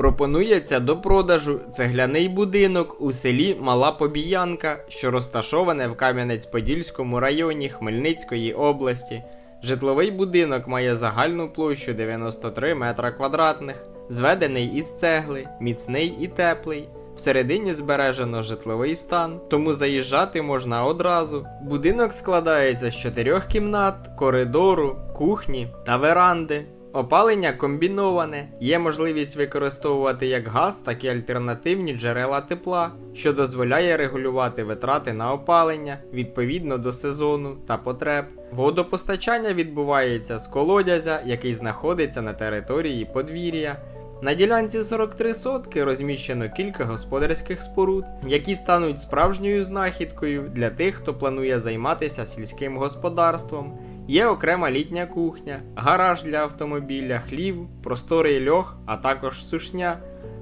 Пропонується до продажу цегляний будинок у селі Мала Побіянка, що розташоване в Кам'янець-Подільському районі Хмельницької області. Житловий будинок має загальну площу 93 метра квадратних, зведений із цегли, міцний і теплий. Всередині збережено житловий стан, тому заїжджати можна одразу. Будинок складається з чотирьох кімнат, коридору, кухні та веранди. Опалення комбіноване, є можливість використовувати як газ, так і альтернативні джерела тепла, що дозволяє регулювати витрати на опалення відповідно до сезону та потреб. Водопостачання відбувається з колодязя, який знаходиться на території подвір'я. На ділянці 43 сотки розміщено кілька господарських споруд, які стануть справжньою знахідкою для тих, хто планує займатися сільським господарством. Є окрема літня кухня, гараж для автомобіля, хлів, просторий льох, а також сушня.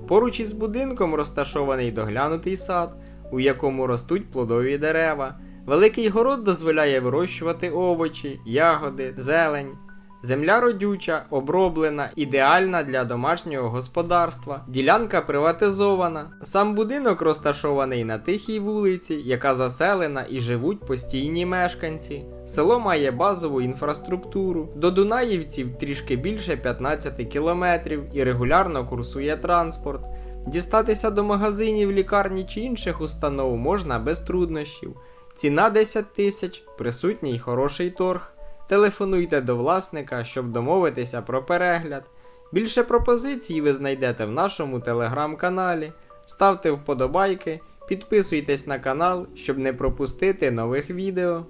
Поруч із будинком розташований доглянутий сад, у якому ростуть плодові дерева. Великий город дозволяє вирощувати овочі, ягоди, зелень. Земля родюча, оброблена, ідеальна для домашнього господарства. Ділянка приватизована. Сам будинок розташований на тихій вулиці, яка заселена і живуть постійні мешканці. Село має базову інфраструктуру. До Дунаївців трішки більше 15 кілометрів і регулярно курсує транспорт. Дістатися до магазинів, лікарні чи інших установ можна без труднощів. Ціна 10 тисяч, присутній хороший торг. Телефонуйте до власника, щоб домовитися про перегляд. Більше пропозицій ви знайдете в нашому телеграм-каналі. Ставте вподобайки, підписуйтесь на канал, щоб не пропустити нових відео.